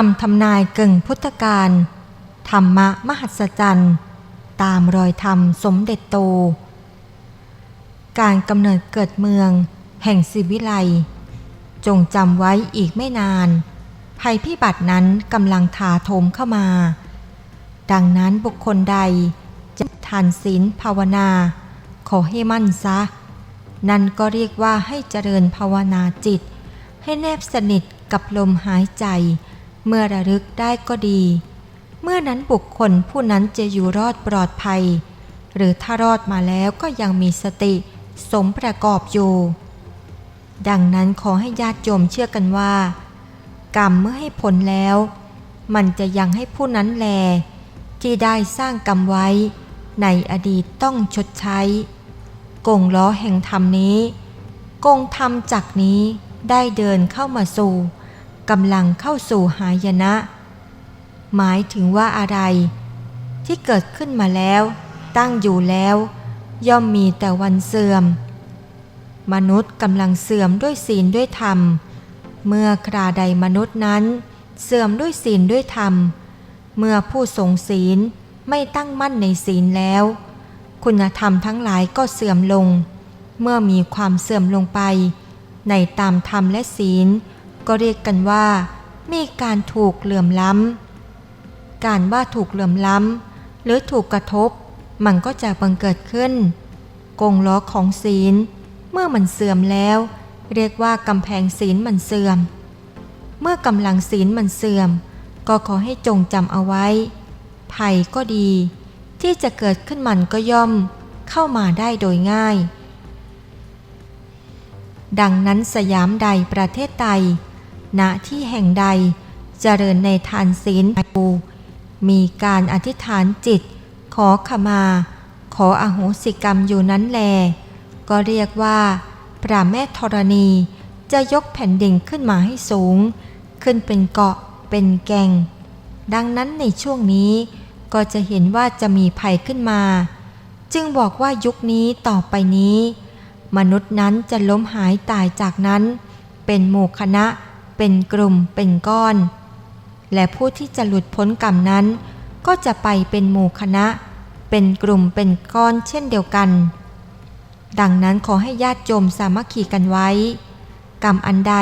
คำทำนายเก่งพุทธการ ธรรมะมหัศจรรย์ ตามรอยธรรมสมเด็จโต การกำเนิดเกิดเมือง แห่งศิวิไล จงจำไว้อีกไม่นาน ภัยพิบัตินั้นกำลังถาโถมเข้ามา ดังนั้นบุคคลใดจะทานศีลภาวนา ขอให้มั่นซะ นั่นก็เรียกว่าให้เจริญภาวนาจิต ให้แนบสนิทกับลมหายใจ เมื่อระลึกได้ก็ดี เมื่อนั้นบุคคลผู้นั้นจะอยู่รอดปลอดภัย หรือถ้ารอดมาแล้วก็ยังมีสติสมประกอบอยู่ ดังนั้นขอให้ญาติโยมเชื่อกันว่า กรรมเมื่อให้ผลแล้ว มันจะยังให้ผู้นั้นแล ที่ได้สร้างกรรมไว้ ในอดีตต้องชดใช้ กงล้อแห่งธรรมนี้ กงธรรมจากนี้ได้เดินเข้ามาสู่ กำลังเข้าสู่หายนะ หมายถึงว่าอะไร ที่เกิดขึ้นมาแล้ว ตั้งอยู่แล้ว ย่อมมีแต่วันเสื่อม มนุษย์กำลังเสื่อมด้วยศีลด้วยธรรม เมื่อคราใดมนุษย์นั้น เสื่อมด้วยศีลด้วยธรรม เมื่อผู้ทรงศีลไม่ตั้งมั่นในศีลแล้ว คุณธรรมทั้งหลายก็เสื่อมลง เมื่อมีความเสื่อมลงไป ในตามธรรมและศีล ก็เรียกกันว่า มีการถูกเหลื่อมล้ำ การว่าถูกเหลื่อมล้ำ หรือถูกกระทบ มันก็จะบังเกิดขึ้น กงล้อของศีล เมื่อมันเสื่อมแล้ว เรียกว่ากำแพงศีลมันเสื่อม เมื่อกำลังศีลมันเสื่อม ก็ขอให้จงจำเอาไว้ ภัยก็ดี ที่จะเกิดขึ้นมันก็ย่อมเข้ามาได้โดยง่ายดังนั้นสยามใดประเทศใด ณที่แห่งใด เจริญในทานศีลปูมีการอธิษฐานจิต ขอขมา ขออโหสิกรรมอยู่นั้นแล ก็เรียกว่าพระแม่ธรณีจะยกแผ่นดินขึ้นมาให้สูง ขึ้นเป็นเกาะเป็นแก่งดังนั้นในช่วงนี้ก็จะเห็นว่าจะมีภัยขึ้นมา จึงบอกว่ายุคนี้ต่อไปนี้ มนุษย์นั้นจะล้มหายตายจากนั้น เป็นหมู่คณะ เป็นกลุ่มเป็นก้อน และผู้ที่จะหลุดพ้นกรรมนั้น ก็จะไปเป็นหมู่คณะ เป็นกลุ่มเป็นก้อนเช่นเดียวกัน ดังนั้นขอให้ญาติโยมสามัคคีกันไว้ กรรมอันใด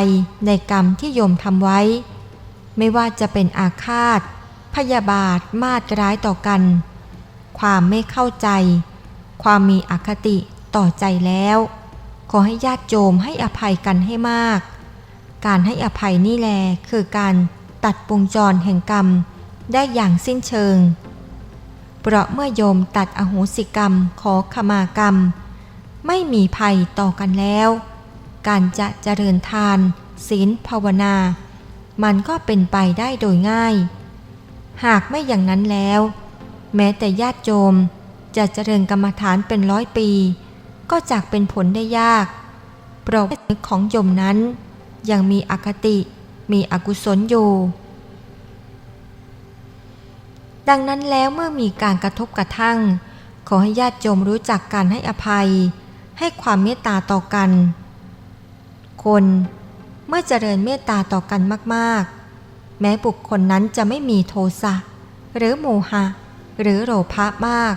ในกรรมที่โยมทำไว้ ไม่ว่าจะเป็นอาฆาต พยาบาทมาดร้ายต่อกัน ความไม่เข้าใจ ความมีอคติต่อใจแล้ว ขอให้ญาติโยมให้อภัยกันให้มาก การให้อภัยนี่แลคือการตัดวงจรแห่งกรรม ได้อย่างสิ้นเชิง เพราะเมื่อโยมตัดอโหสิกรรมขอขมากรรม ไม่มีภัยต่อกันแล้ว การจะเจริญทาน ศีลภาวนา มันก็เป็นไปได้โดยง่าย หากไม่อย่างนั้นแล้ว แม้แต่ญาติโยมจะเจริญกรรมฐานเป็นร้อยปี ก็จากเป็นผลได้ยากเพราะนึกของโยมนั้น ยังมีอคติ มีอกุศลอยู่ ดังนั้นแล้วเมื่อมีการกระทบกระทั่ง ขอให้ญาติโยมรู้จักการให้อภัย ให้ความเมตตาต่อกัน คนเมื่อเจริญเมตตาต่อกันมาก ๆ แม้บุคคลนั้นจะไม่มีโทสะหรือโมหะ หรือโลภะมาก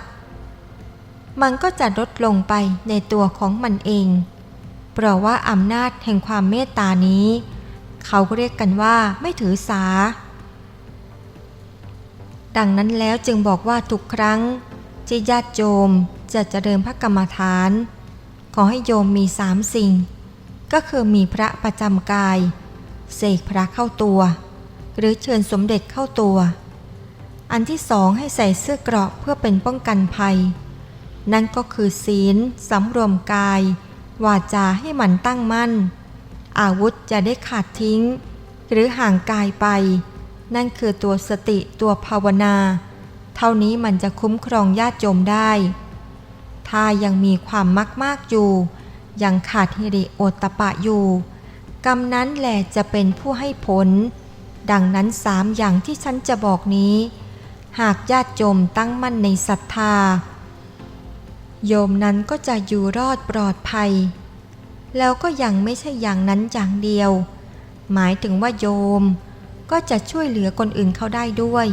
มันก็จะลดลงไปในตัวของมันเอง เพราะว่าอำนาจแห่งความเมตตานี้ เขาเรียกกันว่าไม่ถือสา ดังนั้นแล้วจึงบอกว่าทุกครั้งที่ญาติโยมจะเจริญพระกรรมฐาน ขอให้โยมมีสามสิ่ง ก็คือมีพระประจำกาย เสกพระเข้าตัว หรือเชิญสมเด็จเข้าตัว อันที่สองให้ใส่เสื้อเกราะเพื่อเป็นป้องกันภัย นั่นก็คือศีลสำรวมกาย วาจาให้มันตั้งมั่น อาวุธจะได้ขาดทิ้ง หรือห่างกายไป นั่นคือตัวสติตัวภาวนา เท่านี้มันจะคุ้มครองญาติโยมได้ ถ้ายังมีความมักมากอยู่ ยังขาดฮิริโอตปะอยู่ กรรมนั้นแหละจะเป็นผู้ให้ผล ดังนั้นสามอย่างที่ฉันจะบอกนี้ หากญาติโยมตั้งมั่นในศรัทธา โยมนั้นก็จะอยู่รอดปลอดภัย แล้วก็ยังไม่ใช่อย่างนั้นอย่างเดียว หมายถึงว่าโยม ก็จะช่วยเหลือคนอื่นเขาได้ด้วย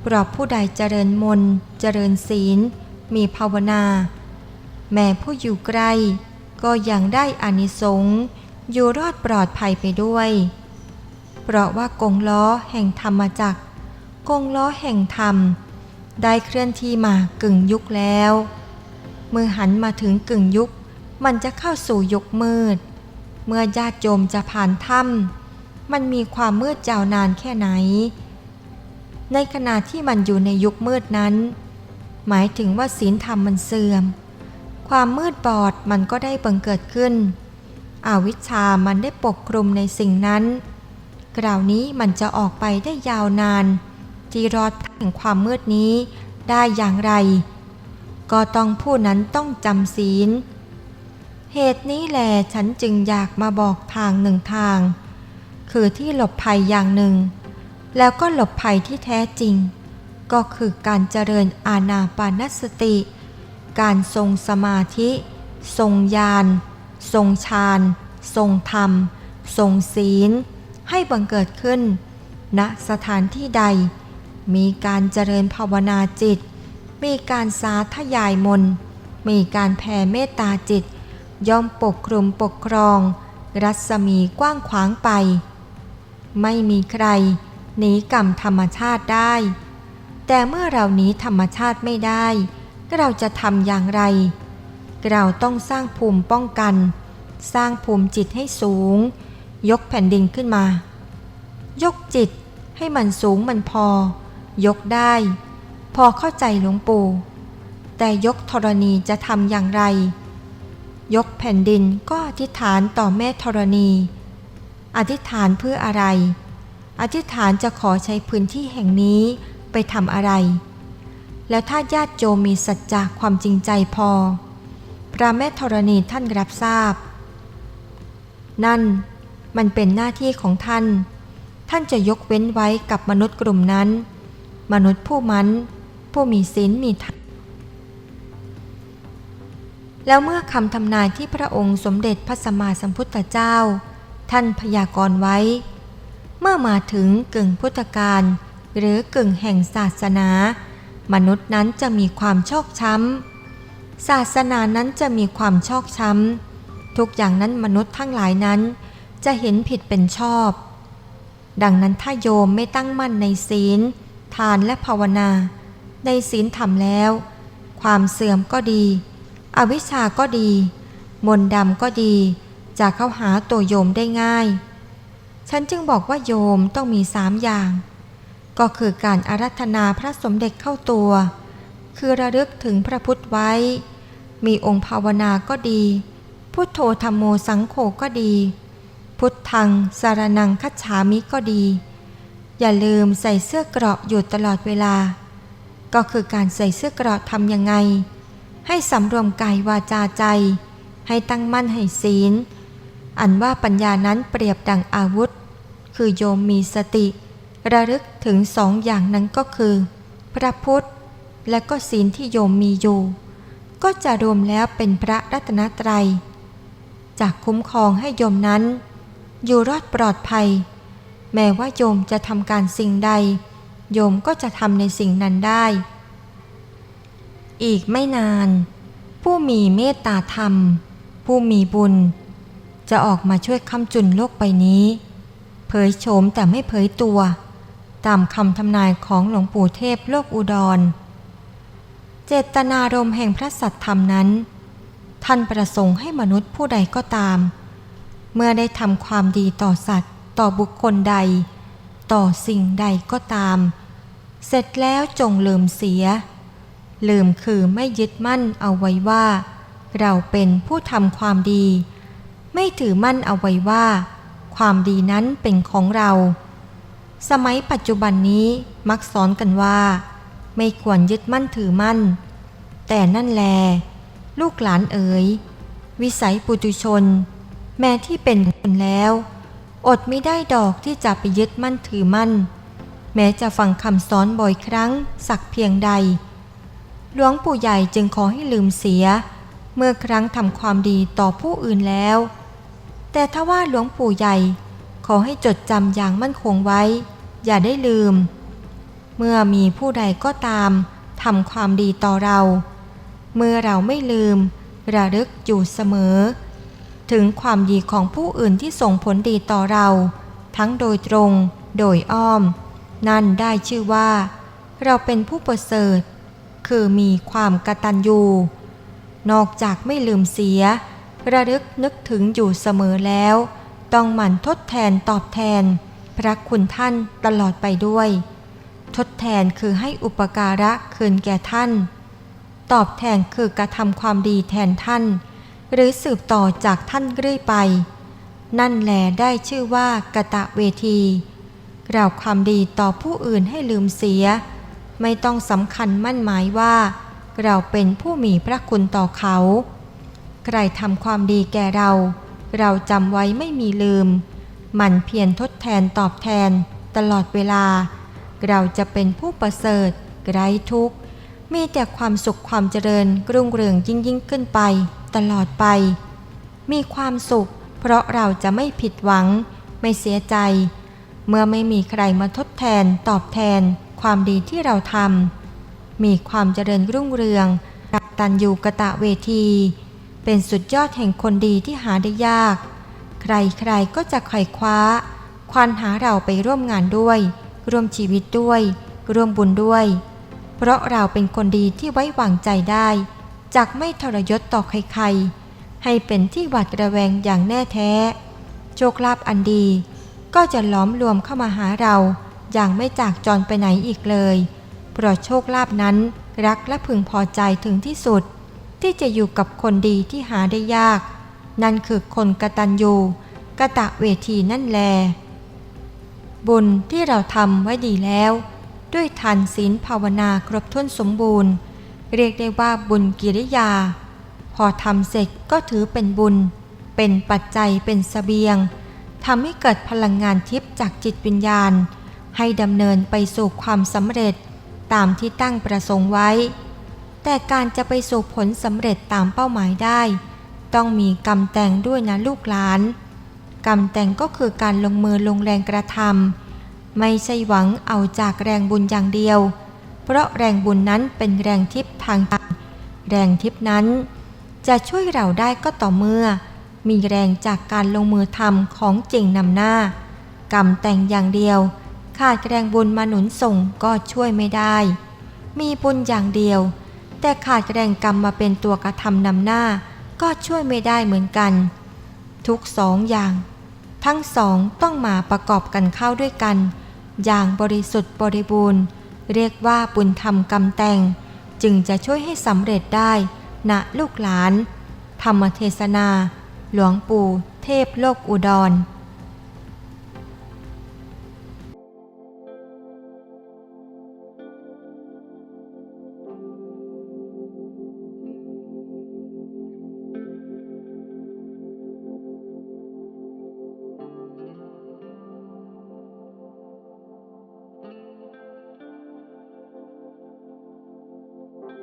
เพราะผู้ใดเจริญมนต์เจริญศีล มีภาวนา แม้ผู้อยู่ใกล ก็ยังได้อานิสงส์อยู่รอดปลอดภัยไปด้วย เพราะว่ากงล้อแห่งธรรมจักรกงล้อแห่งธรรม ได้เคลื่อนที่มากึ่งยุคแล้ว เมื่อหันมาถึงกึ่งยุค มันจะเข้าสู่ยุคมืด เมื่อญาติโยมจะผ่านถ้ำมันมีความมืดยาวนานแค่ไหน ในขณะที่มันอยู่ในยุคมืดนั้น หมายถึงว่าศีลธรรมมันเสื่อม ความมืดบอดมันก็ได้บังเกิดขึ้น อวิชชามันได้ปกคลุมในสิ่งนั้นกล่าวนี้มันจะออกไปได้ยาวนาน ที่รอดแห่งความมืดนี้ได้อย่างไร ก็ต้องผู้นั้นต้องจำศีล เหตุนี้แหลฉันจึงอยากมาบอกทางหนึ่งทาง คือที่หลบภัยอย่างหนึ่ง แล้วก็หลบภัยที่แท้จริง ก็คือการเจริญอาณาปานสติ การทรงสมาธิ ทรงญาณทรงฌานทรงธรรม ทรงศีล ให้บังเกิดขึ้นณสถานที่ใด มีการเจริญภาวนาจิต มีการสาธยายมน มีการแผ่เมตตาจิต ย่อมปกคลุมปกครอง รัศมีกว้างขวางไป ไม่มีใครหนีกรรมธรรมชาติได้ แต่เมื่อเราหนีธรรมชาติไม่ได้ เราจะทำอย่างไร เราต้องสร้างภูมิป้องกัน สร้างภูมิจิตให้สูง ยกแผ่นดินขึ้นมา ยกจิตให้มันสูงมันพอ ยกได้ พอเข้าใจหลวงปู่ แต่ยกธรณีจะทำอย่างไร ยกแผ่นดินก็อธิษฐานต่อแม่ธรณี อธิษฐานเพื่ออะไร อธิษฐานจะขอใช้พื้นที่แห่งนี้ไปทำอะไร แล้วถ้าญาติโยมมีสัจจะความจริงใจพอ พระแม่ธรณีท่านรับทราบ นั่นมันเป็นหน้าที่ของท่าน ท่านจะยกเว้นไว้กับมนุษย์กลุ่มนั้น มนุษย์ผู้มัน ผู้มีศีลมีธรรมแล้วเมื่อคำทำนายที่พระองค์สมเด็จพระสัมมาสัมพุทธเจ้า ท่านพยากรณ์ไว้ เมื่อมาถึงกึ่งพุทธกาลหรือกึ่งแห่งศาสนา มนุษย์นั้นจะมีความชอกช้ำศาสนานั้นจะมีความชอกช้ำทุกอย่างนั้นมนุษย์ทั้งหลายนั้น จะเห็นผิดเป็นชอบ ดังนั้นถ้าโยมไม่ตั้งมั่นในศีล ทานและภาวนา ในศีลธรรมแล้ว ความเสื่อมก็ดี อวิชชาก็ดี มนดำก็ดี จะเข้าหาตัวโยมได้ง่าย ฉันจึงบอกว่าโยมต้องมีสามอย่าง ก็คือการอารัธนาพระสมเด็จเข้าตัว คือระลึกถึงพระพุทธไว้ มีองค์ภาวนาก็ดี พุทโธธรรมโมสังโฆก็ดี พุทธังสารนังคัจฉามิก็ดี อย่าลืมใส่เสื้อเกราะอยู่ตลอดเวลา ก็คือการใส่เสื้อกราะทำยังไง ให้สำรวมกายวาจาใจ ให้ตั้งมั่นให้ศีล อันว่าปัญญานั้นเปรียบดังอาวุธ คือโยมมีสติ ระลึกถึงสองอย่างนั้นก็คือ พระพุทธ และก็ศีลที่โยมมีอยู่ ก็จะรวมแล้วเป็นพระรัตนตรัยจากคุ้มครองให้โยมนั้น อยู่รอดปลอดภัย แม้ว่าโยมจะทำการสิ่งใด โยมก็จะทำในสิ่งนั้นได้ อีกไม่นาน ผู้มีเมตตาธรรม ผู้มีบุญ จะออกมาช่วยค้ำจุนโลกใบนี้ เผยโฉมแต่ไม่เผยตัว ตามคำทำนายของหลวงปู่เทพโลกอุดร เจตนารมแห่งพระสัตธรรมนั้น ท่านประสงค์ให้มนุษย์ผู้ใดก็ตาม เมื่อได้ทำความดีต่อสัตว์ต่อบุคคลใด ต่อสิ่งใดก็ตาม เสร็จแล้วจงลืมเสีย ลืมคือไม่ยึดมั่นเอาไว้ว่า เราเป็นผู้ทำความดี ไม่ถือมั่นเอาไว้ว่า ความดีนั้นเป็นของเรา สมัยปัจจุบันนี้มักสอนกันว่า ไม่ควรยึดมั่นถือมั่น แต่นั่นแล ลูกหลานเอ๋ยวิสัยปุตุชน แม้ที่เป็นคนแล้ว อดไม่ได้ดอกที่จะไปยึดมั่นถือมั่น แม้จะฟังคำสอนบ่อยครั้งสักเพียงใด หลวงปู่ใหญ่จึงขอให้ลืมเสีย เมื่อครั้งทำความดีต่อผู้อื่นแล้ว แต่ถ้าว่าหลวงปู่ใหญ่ขอให้จดจำอย่างมั่นคงไว้ อย่าได้ลืม เมื่อมีผู้ใดก็ตามทำความดีต่อเรา เมื่อเราไม่ลืม ระลึกอยู่เสมอ ถึงความดีของผู้อื่นที่ส่งผลดีต่อเรา ทั้งโดยตรง โดยอ้อม นั่นได้ชื่อว่า เราเป็นผู้ประเสริฐ คือมีความกตัญญูนอกจากไม่ลืมเสีย ระลึกนึกถึงอยู่เสมอแล้ว ต้องหมั่นทดแทนตอบแทน พระคุณท่านตลอดไปด้วย ทดแทนคือให้อุปการะคืนแก่ท่าน ตอบแทนคือกระทำความดีแทนท่าน หรือสืบต่อจากท่านเรื่อยไป นั่นแหลได้ชื่อว่ากะตะเวที เราความดีต่อผู้อื่นให้ลืมเสีย ไม่ต้องสำคัญมั่นหมายว่า เราเป็นผู้มีพระคุณต่อเขา ใครทำความดีแก่เรา เราจำไว้ไม่มีลืม มันเพียรทดแทนตอบแทนตลอดเวลา เราจะเป็นผู้ประเสริฐไร้ทุกข์ มีแต่ความสุขความเจริญรุ่งเรืองยิ่งยิ่งขึ้นไป ตลอดไป มีความสุข เพราะเราจะไม่ผิดหวัง ไม่เสียใจ เมื่อไม่มีใครมาทดแทนตอบแทนความดีที่เราทำมีความเจริญรุ่งเรืองกับตันยูกะตะเวที เป็นสุดยอดแห่งคนดีที่หาได้ยาก ใครๆก็จะไขว่คว้า ควานหาเราไปร่วมงานด้วย ร่วมชีวิตด้วย ร่วมบุญด้วย เพราะเราเป็นคนดีที่ไว้วางใจได้จากไม่ทรยศต่อใครๆ ให้เป็นที่หวาดระแวงอย่างแน่แท้ โชคลาภอันดี ก็จะล้อมรวมเข้ามาหาเราอย่างไม่จากจรไปไหนอีกเลยเพราะโชคลาภนั้นรักและพึงพอใจถึงที่สุด ที่จะอยู่กับคนดีที่หาได้ยาก นั่นคือคนกตัญญูกะตะเวทีนั่นแล บุญที่เราทำไว้ดีแล้ว ด้วยทานศีลภาวนาครบถ้วนสมบูรณ์ เรียกได้ว่าบุญกิริยา พอทำเสร็จก็ถือเป็นบุญ เป็นปัจจัยเป็นสเสบียง ทำให้เกิดพลังงานทิพย์จากจิตวิญญาณ ให้ดำเนินไปสู่ความสำเร็จตามที่ตั้งประสงค์ไว้ แต่การจะไปสู่ผลสำเร็จตามเป้าหมายได้ ต้องมีกรรมแต่งด้วยนะลูกหลาน กรรมแต่งก็คือการลงมือลงแรงกระทำไม่ใช่หวังเอาจากแรงบุญอย่างเดียว เพราะแรงบุญนั้นเป็นแรงทิพย์ทางใจแรงทิพย์นั้น จะช่วยเราได้ก็ต่อเมื่อ มีแรงจากการลงมือทำของจริงนำหน้า กรรมแต่งอย่างเดียว ขาดแรงบุญมาหนุนส่งก็ช่วยไม่ได้ มีบุญอย่างเดียว แต่ขาดแรงกรรมมาเป็นตัวกระทำนำหน้า ก็ช่วยไม่ได้เหมือนกัน ทุกสองอย่าง ทั้งสองต้องมาประกอบกันเข้าด้วยกัน อย่างบริสุทธิ์บริบูรณ์ เรียกว่าบุญธรรมกรรมแต่ง จึงจะช่วยให้สำเร็จได้ณลูกหลาน ธรรมเทศนา หลวงปู่เทพโลกอุดร